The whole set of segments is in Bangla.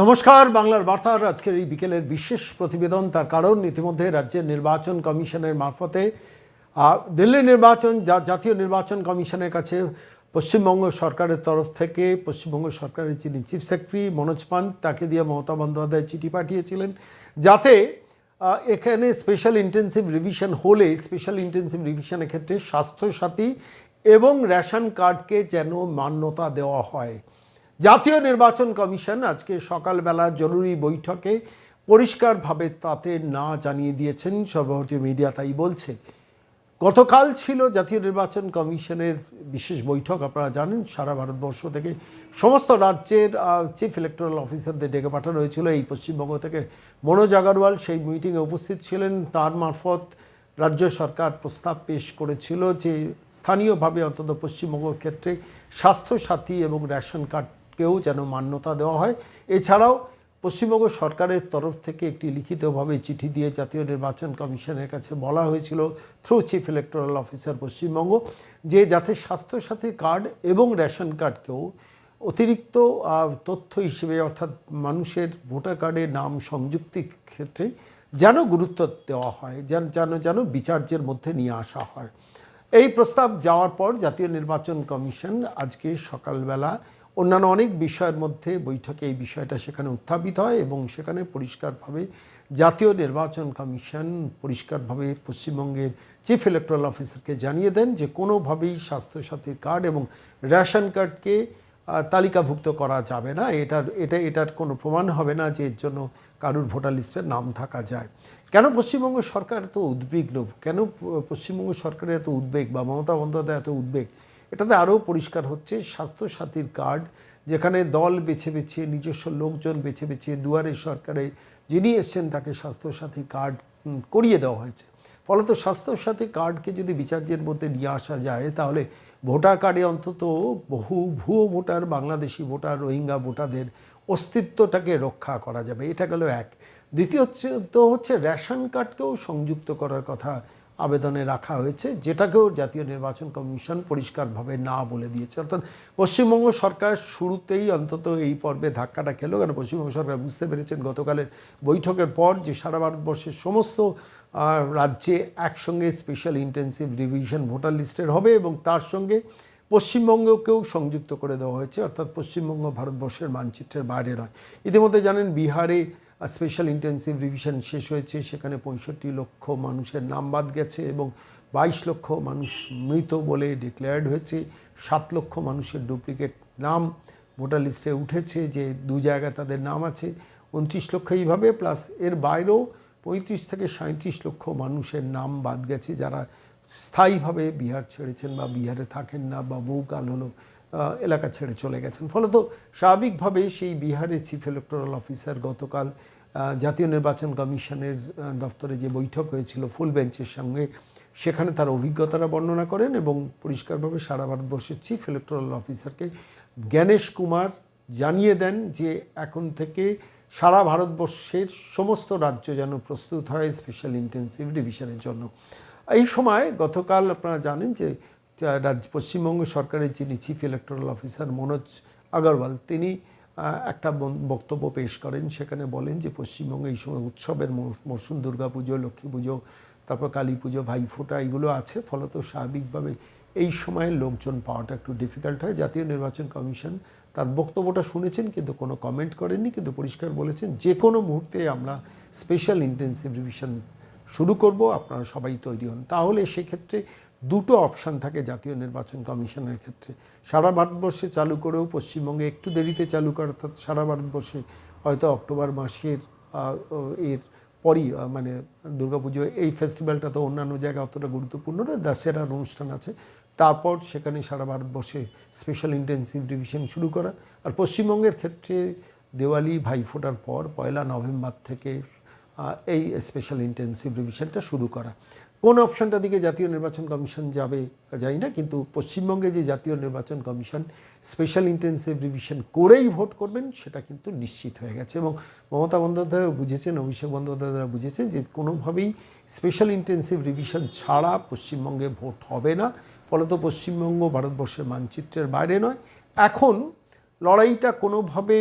নমস্কার, বাংলার বার্তার আজকের এই বিকেলের বিশেষ প্রতিবেদন। তার কারণ, ইতিমধ্যে রাজ্যের নির্বাচন কমিশনের মারফতে দিল্লি নির্বাচন জাতীয় নির্বাচন কমিশনের কাছে পশ্চিমবঙ্গ সরকারের তরফ থেকে, পশ্চিমবঙ্গ সরকারের যিনি চিফ সেক্রেটারি মনোজ পান তাকে দিয়ে মমতা বন্দ্যোপাধ্যায় চিঠি পাঠিয়েছিলেন। যাতে এখানে স্পেশাল ইন্টেন্সিভ রিভিশন হলে স্পেশাল ইন্টেন্সিভ রিভিশনের ক্ষেত্রে স্বাস্থ্যসাথী এবং রেশন কার্ডকে যেন মান্যতা দেওয়া হয়। জাতীয় নির্বাচন কমিশন আজকে সকালবেলা জরুরি বৈঠকে পরিষ্কারভাবে তাতে না জানিয়ে দিয়েছেন সর্বভারতীয় মিডিয়া, তাই বলছে। গতকাল ছিল জাতীয় নির্বাচন কমিশনের বিশেষ বৈঠক, আপনারা জানেন, সারা ভারতবর্ষ থেকে সমস্ত রাজ্যের চিফ ইলেকটোরাল অফিসারদের ডেকে পাঠানো হয়েছিল। এই পশ্চিমবঙ্গ থেকে মনোজ আগরওয়াল সেই মিটিংয়ে উপস্থিত ছিলেন। তার মারফত রাজ্য সরকার প্রস্তাব পেশ করেছিল যে, স্থানীয়ভাবে অন্তত পশ্চিমবঙ্গের ক্ষেত্রে স্বাস্থ্যসাথী এবং রেশন কার্ডকেও যেন মান্যতা দেওয়া হয়। এছাড়াও পশ্চিমবঙ্গ সরকারের তরফ থেকে একটি লিখিতভাবে চিঠি দিয়ে জাতীয় নির্বাচন কমিশনের কাছে বলা হয়েছিল through chief electoral officer Paschimbanga, যে যাতে স্বাস্থ্যসাথী কার্ড এবং রেশন কার্ডকেও অতিরিক্ত তথ্য হিসেবে অর্থাৎ মানুষের ভোটার কার্ডে নাম সংযুক্তির ক্ষেত্রে যেন গুরুত্ব দেওয়া হয়, যেন যেন যেন বিচার্যের মধ্যে নিয়ে আসা হয়। এই প্রস্তাব যাওয়ার পর জাতীয় নির্বাচন কমিশন আজকে সকালবেলা অন্যান্য অনেক বিষয়ের মধ্যে বৈঠকে এই বিষয়টা সেখানে উত্থাপিত হয় এবং সেখানে পরিষ্কারভাবে জাতীয় নির্বাচন কমিশন পরিষ্কারভাবে পশ্চিমবঙ্গের চিফ ইলেকট্রাল অফিসারকে জানিয়ে দেন যে কোনোভাবেই স্বাস্থ্যসাথীর কার্ড এবং রেশন কার্ডকে তালিকাভুক্ত করা যাবে না। এটার, এটা, এটার কোনো প্রমাণ হবে না যে এর জন্য কারুর ভোটার লিস্টের নাম থাকা যায়। কেন পশ্চিমবঙ্গ সরকার এত উদ্বিগ্ন? কেন পশ্চিমবঙ্গ সরকারের এত উদ্বেগ বা মমতা বন্দ্যোপাধ্যায় এত উদ্বেগ? এটাতে আরও পরিষ্কার হচ্ছে, স্বাস্থ্যসাথীর কার্ড, যেখানে দল বেছে বেছে, নিজস্ব লোকজন বেছে বেছে দুয়ারে সরকারে যিনি এসছেন তাকে স্বাস্থ্যসাথী কার্ড করিয়ে দেওয়া হয়েছে। ফলত স্বাস্থ্যসাথী কার্ডকে যদি বিচার্যের মধ্যে নিয়ে আসা যায়, তাহলে ভোটার কার্ডে অন্তত বহু ভুয়ো ভোটার, বাংলাদেশি ভোটার, রোহিঙ্গা ভোটারদের অস্তিত্বটাকে রক্ষা করা যাবে। এটা গেল এক। দ্বিতীয় হচ্ছে তো হচ্ছে রেশন কার্ডকেও সংযুক্ত করার কথা আবেদনে রাখা হয়েছে, যেটাকেও জাতীয় নির্বাচন কমিশন পরিষ্কারভাবে না বলে দিয়েছে। অর্থাৎ পশ্চিমবঙ্গ সরকার শুরুতেই অন্তত এই পর্বে ধাক্কাটা খেলো, কেন পশ্চিমবঙ্গ সরকার বুঝতে পেরেছেন গতকালের বৈঠকের পর যে সারা ভারতবর্ষের সমস্ত রাজ্যে একসঙ্গে স্পেশাল ইন্টেন্সিভ রিভিশন ভোটার লিস্টের হবে এবং তার সঙ্গে পশ্চিমবঙ্গকেও সংযুক্ত করে দেওয়া হয়েছে। অর্থাৎ পশ্চিমবঙ্গ ভারতবর্ষের মানচিত্রের বাইরে নয়। ইতিমধ্যে জানেন বিহারে স্পেশাল ইন্টেন্সিভ রিভিশন শেষ হয়েছে, সেখানে পঁয়ষট্টি লক্ষ মানুষের নাম বাদ গেছে এবং বাইশ লক্ষ মানুষ মৃত বলে ডিক্লেয়ার্ড হয়েছে। সাত লক্ষ মানুষের ডুপ্লিকেট নাম ভোটার লিস্টে উঠেছে যে দু জায়গায় তাদের নাম আছে। উনত্রিশ লক্ষ এইভাবে প্লাস এর বাইরেও পঁয়ত্রিশ থেকে সাঁত্রিশ লক্ষ মানুষের নাম বাদ গেছে যারা স্থায়ীভাবে বিহার ছেড়েছেন বা বিহারে থাকেন না বা বহুকাল হলো এলাকা ছেড়ে চলে গেছেন। ফলত স্বাভাবিকভাবে সেই বিহারের চিফ ইলেকটোরাল অফিসার গতকাল জাতীয় নির্বাচন কমিশনের দপ্তরে যে বৈঠক হয়েছিল ফুল বেঞ্চের সঙ্গে, সেখানে তার অভিজ্ঞতাটা বর্ণনা করেন এবং পরিষ্কারভাবে সারা ভারতবর্ষের চিফ ইলেকটোরাল অফিসারকে জ্ঞানেশ কুমার জানিয়ে দেন যে এখন থেকে সারা ভারতবর্ষের সমস্ত রাজ্য যেন প্রস্তুত হয় স্পেশাল ইন্টেন্সিভ ডিভিশনের জন্য। এই সময় গতকাল আপনারা জানেন যা রাজ্য পশ্চিমবঙ্গ সরকারের যিনি chief electoral officer Manoj Agarwal, তিনি একটা বক্তব্য পেশ করেন। সেখানে বলেন যে পশ্চিমবঙ্গে এই সময় উৎসবের মৌ- দুর্গা পুজো, লক্ষ্মী পুজো, তারপর কালী পুজো ভাইফোঁটা এগুলো আছে। ফলত স্বাভাবিকভাবে এই সময়ে লোকজন পাওয়াটা একটু ডিফিকাল্ট হয়। জাতীয় নির্বাচন কমিশন তার বক্তব্যটা শুনেছেন কিন্তু কোনো কমেন্ট করেননি। কিন্তু পরিষ্কার বলেছেন যে কোনো মুহূর্তে আমরা স্পেশাল ইন্টেন্সিভ রিভিশন শুরু করব, আপনারা সবাই তৈরি হন। তাহলে সেক্ষেত্রে দুটো অপশান থাকে জাতীয় নির্বাচন কমিশনের ক্ষেত্রে। সারা ভারতবর্ষে চালু করেও পশ্চিমবঙ্গে একটু দেরিতে চালু করে, অর্থাৎ সারা ভারতবর্ষে হয়তো অক্টোবর মাসের এর পরই মানে দুর্গাপুজো, এই ফেস্টিভ্যালটা তো অন্যান্য জায়গায় অতটা গুরুত্বপূর্ণ না দাসেরার অনুষ্ঠান আছে। তারপর সেখানে সারা ভারতবর্ষে স্পেশাল ইন্টেন্সিভ ডিভিশন শুরু করা। আর পশ্চিমবঙ্গের ক্ষেত্রে দেওয়ালি ভাইফোঁটার পর পয়লা নভেম্বর থেকে এই স্পেশাল ইন্টেন্সিভ রিভিশনটা শুরু করা। কোন অপশনটা দিকে জাতীয় নির্বাচন কমিশন যাবে জানি না, কিন্তু পশ্চিমবঙ্গে যে জাতীয় নির্বাচন কমিশন স্পেশাল ইন্টেন্সিভ রিভিশন করেই ভোট করবেন, সেটা কিন্তু নিশ্চিত হয়ে গেছে। এবং মমতা বন্দ্যোপাধ্যায়ও বুঝেছেন, অভিষেক বন্দ্যোপাধ্যায় বুঝেছেন যে কোনোভাবেই স্পেশাল ইন্টেন্সিভ রিভিশন ছাড়া পশ্চিমবঙ্গে ভোট হবে না। ফলত পশ্চিমবঙ্গ ভারতবর্ষের মানচিত্রের বাইরে নয়। এখন লড়াইটা কোনোভাবে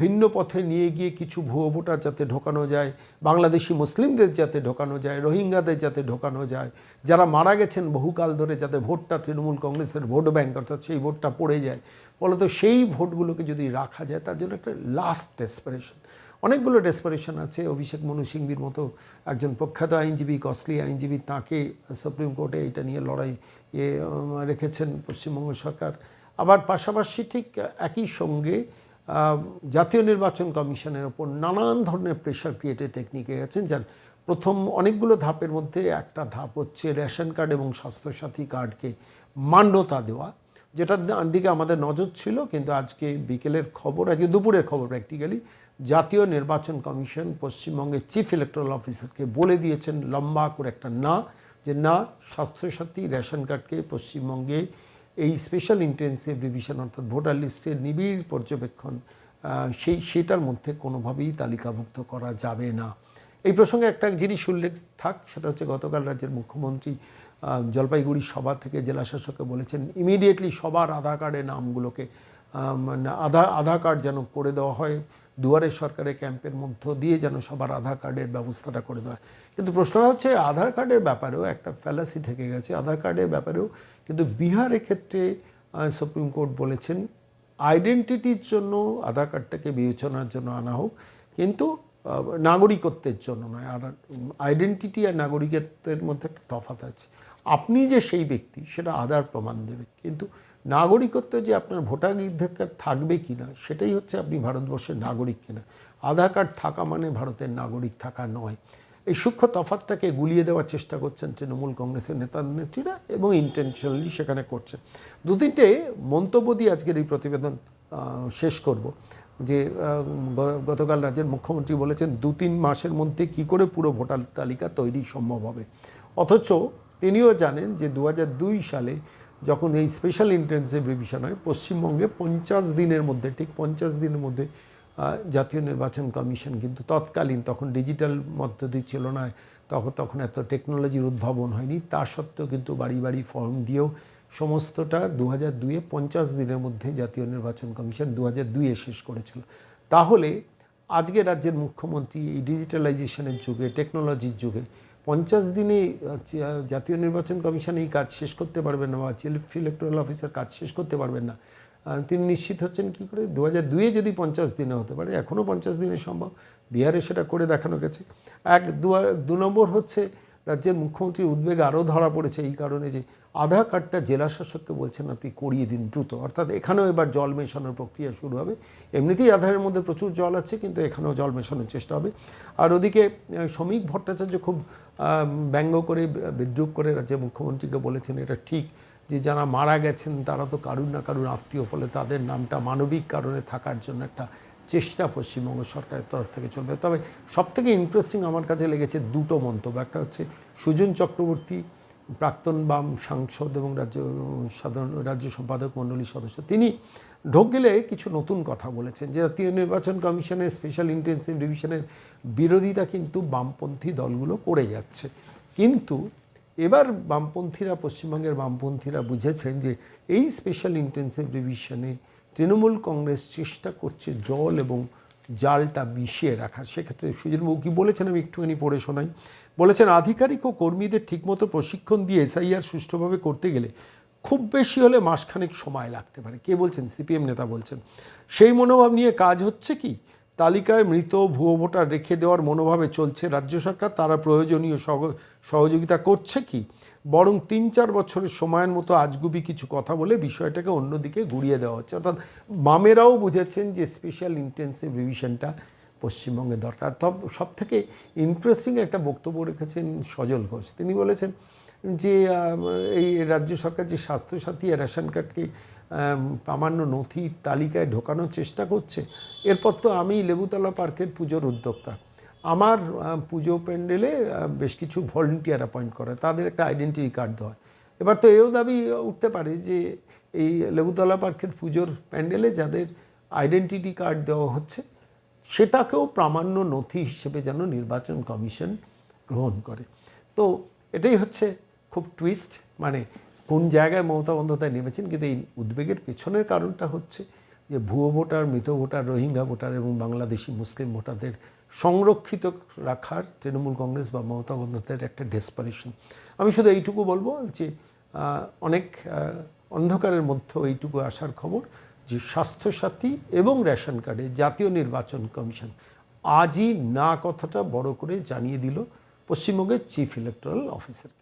ভিন্ন পথে নিয়ে গিয়ে কিছু ভুয়ো ভোটার যাতে ঢোকানো যায়, বাংলাদেশি মুসলিমদের যাতে ঢোকানো যায়, রোহিঙ্গাদের যাতে ঢোকানো যায়, যারা মারা গেছেন বহুকাল ধরে যাতে ভোটটা তৃণমূল কংগ্রেসের ভোট ব্যাংক, অর্থাৎ সেই ভোটটা পড়ে যায়, ফলত সেই ভোটগুলোকে যদি রাখা যায়, তার জন্য একটা লাস্ট ডেসপারেশন অনেকগুলো ডেসপারেশন আছে, অভিষেক মনু সিংভির মতো একজন প্রখ্যাত আইনজীবী কস্টলি আইনজীবী, তাকে সুপ্রিম কোর্টে এটা নিয়ে লড়াই রেখেছেন পশ্চিমবঙ্গ সরকার। আবার পাশাপাশি ঠিক একই সঙ্গে জাতীয় নির্বাচন কমিশনের ওপর নানান ধরনের প্রেশার ক্রিয়েটের টেকনিকে গেছেন যার প্রথম অনেকগুলো ধাপের মধ্যে একটা ধাপ হচ্ছে রেশন কার্ড এবং স্বাস্থ্যসাথী কার্ডকে মান্যতা দেওয়া, যেটার দিকে আমাদের নজর ছিল, কিন্তু আজকে বিকেলের খবর, আজকে দুপুরের খবর প্র্যাকটিক্যালি জাতীয় নির্বাচন কমিশন পশ্চিমবঙ্গের চিফ ইলেকট্রাল অফিসারকে বলে দিয়েছেন লম্বা করে একটা না, যে না, স্বাস্থ্যসাথী রেশন কার্ডকে পশ্চিমবঙ্গে এই স্পেশাল ইন্টেন্সিভ রিভিশন অর্থাৎ ভোটার লিস্টের নিবিড় পর্যবেক্ষণ সেই, সেটার মধ্যে কোনোভাবেই তালিকাভুক্ত করা যাবে না। এই প্রসঙ্গে একটা জিনিস উল্লেখ থাক, সেটা হচ্ছে গতকাল রাজ্যের মুখ্যমন্ত্রী জলপাইগুড়ি সভা থেকে জেলা শাসককে বলেছেন ইমিডিয়েটলি সবার আধার কার্ডের নামগুলোকে মানে আধার আধার কার্ড যেন করে দেওয়া হয়। দুয়ারে সরকারের ক্যাম্পের মধ্য দিয়ে যেন সবার আধার কার্ডের ব্যবস্থাটা করে দেওয়া কিন্তু প্রশ্নটা হচ্ছে, আধার কার্ডের ব্যাপারেও একটা ফ্যালাসি থেকে গেছে। আধার কার্ডের ব্যাপারেও কিন্তু বিহারের ক্ষেত্রে সুপ্রিম কোর্ট বলেছেন আইডেন্টিটির জন্য আধার কার্ডটাকে বিবেচনার জন্য আনা হোক, কিন্তু নাগরিকত্বের জন্য নয়। আর আইডেন্টিটি আর নাগরিকত্বের মধ্যে একটা তফাৎ আছে। আপনি যে সেই ব্যক্তি, সেটা আধার প্রমাণ দেবে। কিন্তু নাগরিকত্ব যে আপনার ভোটাধিকার থাকবে কি না, সেটাই হচ্ছে আপনি ভারতবর্ষের নাগরিক কিনা। আধার কার্ড থাকা মানে ভারতের নাগরিক থাকা নয়। এই সূক্ষ্ম তফাতটাকে গুলিয়ে দেওয়ার চেষ্টা করছেন তৃণমূল কংগ্রেসের নেতা নেত্রীরা এবং ইন্টেনশনালি সেখানে করছেন। দু তিনটে মন্তব্য দিয়ে আজকের এই প্রতিবেদন শেষ করব। যে গতকাল রাজ্যের মুখ্যমন্ত্রী বলেছেন, দু তিন মাসের মধ্যে কি করে পুরো ভোটার তালিকা তৈরি সম্ভব হবে। অথচ তিনিও জানেন যে দু হাজার দুই সালে যখন এই স্পেশাল ইন্টেন্সিভ রিভিশন হয়, পশ্চিমবঙ্গে পঞ্চাশ দিনের মধ্যে, ঠিক পঞ্চাশ দিনের মধ্যে জাতীয় নির্বাচন কমিশন কিন্তু তৎকালীন তখন ডিজিটাল পদ্ধতি ছিল না, তখন তখন এত টেকনোলজির উদ্ভাবন হয়নি। তা সত্ত্বেও কিন্তু বাড়ি বাড়ি ফর্ম দিয়েও সমস্তটা দু হাজার দুয়ে পঞ্চাশ দিনের মধ্যে জাতীয় নির্বাচন কমিশন দু হাজার দুইয়ে শেষ করেছিল। তাহলে আজকে রাজ্যের মুখ্যমন্ত্রী এই ডিজিটালাইজেশনের যুগে টেকনোলজির যুগে পঞ্চাশ দিনে জাতীয় নির্বাচন কমিশন এই কাজ শেষ করতে পারবেন না বা চিফ ইলেকট্রাল অফিসার কাজ শেষ করতে পারবেন না। তিনি নিশ্চিত হচ্ছেন কি করে? দু হাজার দুয়ে যদি পঞ্চাশ দিনে হতে পারে, এখনও পঞ্চাশ দিনে সম্ভব। বিহারে সেটা করে দেখানো গেছে। এক, দু নম্বর হচ্ছে রাজ্যের মুখ্যমন্ত্রীর উদ্বেগ আরও ধরা পড়েছে এই কারণে যে আধার কার্ডটা জেলা শাসককে বলছেন আপনি করিয়ে দিন দ্রুত। অর্থাৎ এখানেও এবার জল মেশানোর প্রক্রিয়া শুরু হবে। এমনিতেই আধারের মধ্যে প্রচুর জল আছে, কিন্তু এখানেও জল মেশানোর চেষ্টা হবে। আর ওদিকে শ্রমিক ভট্টাচার্য খুব ব্যঙ্গ করে, বিদ্রুপ করে রাজ্যের মুখ্যমন্ত্রীকে বলেছেন এটা ঠিক যে যারা মারা গেছেন তারা তো কারুর না কারুর আত্মীয়, ফলে তাদের নামটা মানবিক কারণে থাকার জন্য একটা চেষ্টা পশ্চিমবঙ্গ সরকারের তরফ থেকে চলবে। তবে সবথেকে ইন্টারেস্টিং আমার কাছে লেগেছে দুটো মন্তব্য। একটা হচ্ছে সুজন চক্রবর্তী প্রাক্তন বাম সাংসদ এবং রাজ্য, সাধারণ রাজ্য সম্পাদক মণ্ডলীর সদস্য, তিনি ঢোক গেলে কিছু নতুন কথা বলেছেন। যে জাতীয় নির্বাচন কমিশনের স্পেশাল ইন্টেন্সিভ ডিভিশনের বিরোধিতা কিন্তু বামপন্থী দলগুলো করে যাচ্ছে। কিন্তু এবার বামপন্থীরা, পশ্চিমবঙ্গের বামপন্থীরা বুঝেছেন যে এই স্পেশাল ইন্টেন্সিভ রিভিশনে তৃণমূল কংগ্রেস চেষ্টা করছে জল এবং জালটা মিশিয়ে রাখার সেক্ষেত্রে সুজনবাবু বলেছেন আমি একটুখানি পড়ে শোনাই। বলেছেন, আধিকারিক ও কর্মীদের ঠিকমতো প্রশিক্ষণ দিয়ে এসআইআর সুষ্ঠুভাবে করতে গেলে খুব বেশি হলে মাসখানেক সময় লাগতে পারে। কে বলছেন? সিপিএম নেতা বলছেন। সেই মনোভাব নিয়ে কাজ হচ্ছে কি? তালিকায় মৃত ভুয়ো ভোটার রেখে দেওয়ার মনোভাবে চলছে রাজ্য সরকার। তারা প্রয়োজনীয় সহ- সহযোগিতা করছে কি? বরং তিন চার বছরের সময়ের মতো আজগুবি কিছু কথা বলে বিষয়টাকে অন্যদিকে ঘুরিয়ে দেওয়া হচ্ছে। অর্থাৎ বামেরাও বুঝেছেন যে স্পেশাল ইন্টেন্সিভ রিভিশনটা পশ্চিমবঙ্গে দরকার। তব সব থেকে ইন্টারেস্টিং একটা বক্তব্য রেখেছেন সজল ঘোষ। তিনি বলেছেন যে এই রাজ্য সরকার যে স্বাস্থ্যসাথী রেশন কার্ডকে প্রামাণ্য নথির তালিকায় ঢোকানোর চেষ্টা করছে, এরপর তো আমি লেবুতলা পার্কের পুজোর উদ্যোক্তা। আমার পুজো প্যান্ডেলে বেশ কিছু ভলেন্টিয়ার অ্যাপয়েন্ট করে, তাদের একটা আইডেন্টিটি কার্ড দেওয়া হয়। এবার তো এও দাবি উঠতে পারে যে এই লেবুতলা পার্কের পুজোর প্যান্ডেলে যাদের আইডেন্টিটি কার্ড দেওয়া হচ্ছে, সেটাকেও প্রামাণ্য নথি হিসেবে যেন নির্বাচন কমিশন গ্রহণ করে তো এটাই হচ্ছে খুব টুইস্ট মানে কোন জায়গায় মমতা বন্দ্যোপাধ্যায় নেমেছেন, কিন্তু এই উদ্বেগের পেছনের কারণটা হচ্ছে যে ভুয়ো ভোটার, মৃত ভোটার, রোহিঙ্গা ভোটার এবং বাংলাদেশি, মুসলিম ভোটারদের সংরক্ষিত রাখার তৃণমূল কংগ্রেস বা মমতা বন্দ্যোপাধ্যায়ের একটা ডেসপারেশন আমি শুধু এইটুকু বলব যে অনেক অন্ধকারের মধ্যে এইটুকু আসার খবর যে, স্বাস্থ্যসাথী এবং রেশন কার্ডে জাতীয় নির্বাচন কমিশন আজই না কথাটা বড় করে জানিয়ে দিল পশ্চিমবঙ্গের চিফ ইলেকট্রাল অফিসারকে